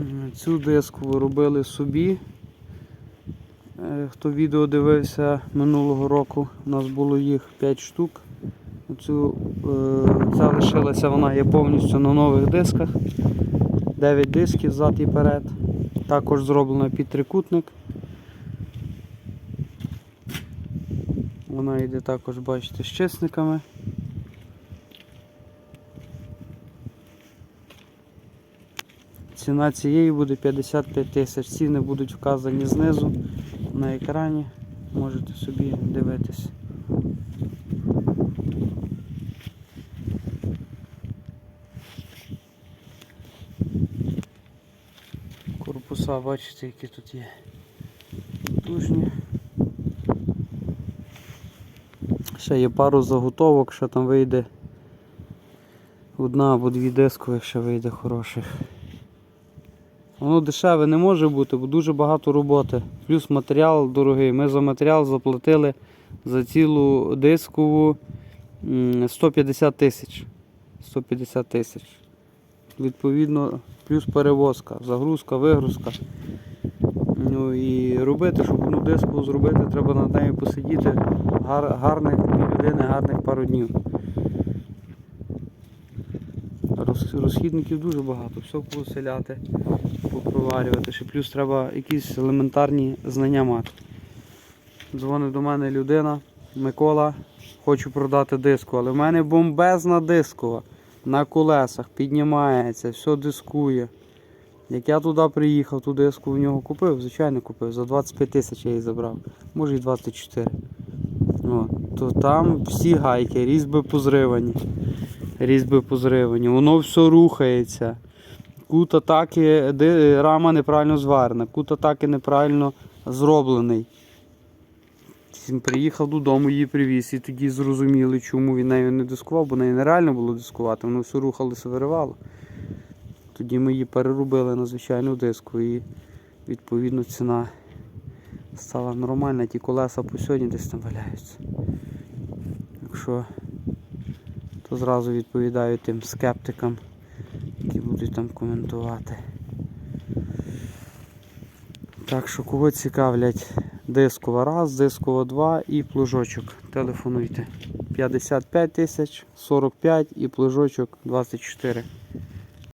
М, Цю диску робили собі. Е, Хто відео дивився минулого року, у нас було їх 5 штук. Цю, е, ця лишилася, вона є повністю на нових дисках. 9 дисків зад і перед. Також зроблена під трикутник. Вона йде також, бачите, з чесниками. Ціна цієї буде 55 тисяч. Ціни будуть вказані знизу на екрані. Можете собі дивитись. Корпуса, бачите, які тут є потужні. Ще є пару заготовок, що там вийде. Одна або дві дискових ще вийде хороших. Воно дешеве не може бути, бо дуже багато роботи. Плюс матеріал дорогий. Ми за матеріал заплатили за цілу дискову 150 тисяч. 150 тисяч. Відповідно, плюс перевозка, загрузка, вигрузка. Ну і робити, щоб одну диску зробити, треба над нею посидіти гар, гарних людини, гарних пару днів. Розхідників дуже багато, все поселяти, попроварювати. Ще плюс треба якісь елементарні знання мати. Дзвонить до мене людина, Микола, хочу продати диску, але в мене бомбезна дискова на колесах, піднімається, все дискує. Як я туди приїхав, ту диску в нього купив, звичайно купив, за 25 тисяч я її забрав, може і 24. От, то там всі гайки, різьби позривані. Різьби позривані, воно все рухається. Кут атаки, де- рама неправильно зварена, кут атаки неправильно зроблений. Приїхав додому, її привіз, і тоді зрозуміли, чому він нею не дискував, бо нею нереально було дискувати, воно все рухалося, виривало. Тоді ми її переробили на звичайну диску і відповідно ціна стала нормальна, ті колеса по сьогодні десь там валяються. Якщо то зразу відповідаю тим скептикам, будуть там коментувати. Так що кого цікавлять дискова раз, дискова 2 і плужочок. Телефонуйте. 55 тисяч, 45 і плужочок 24.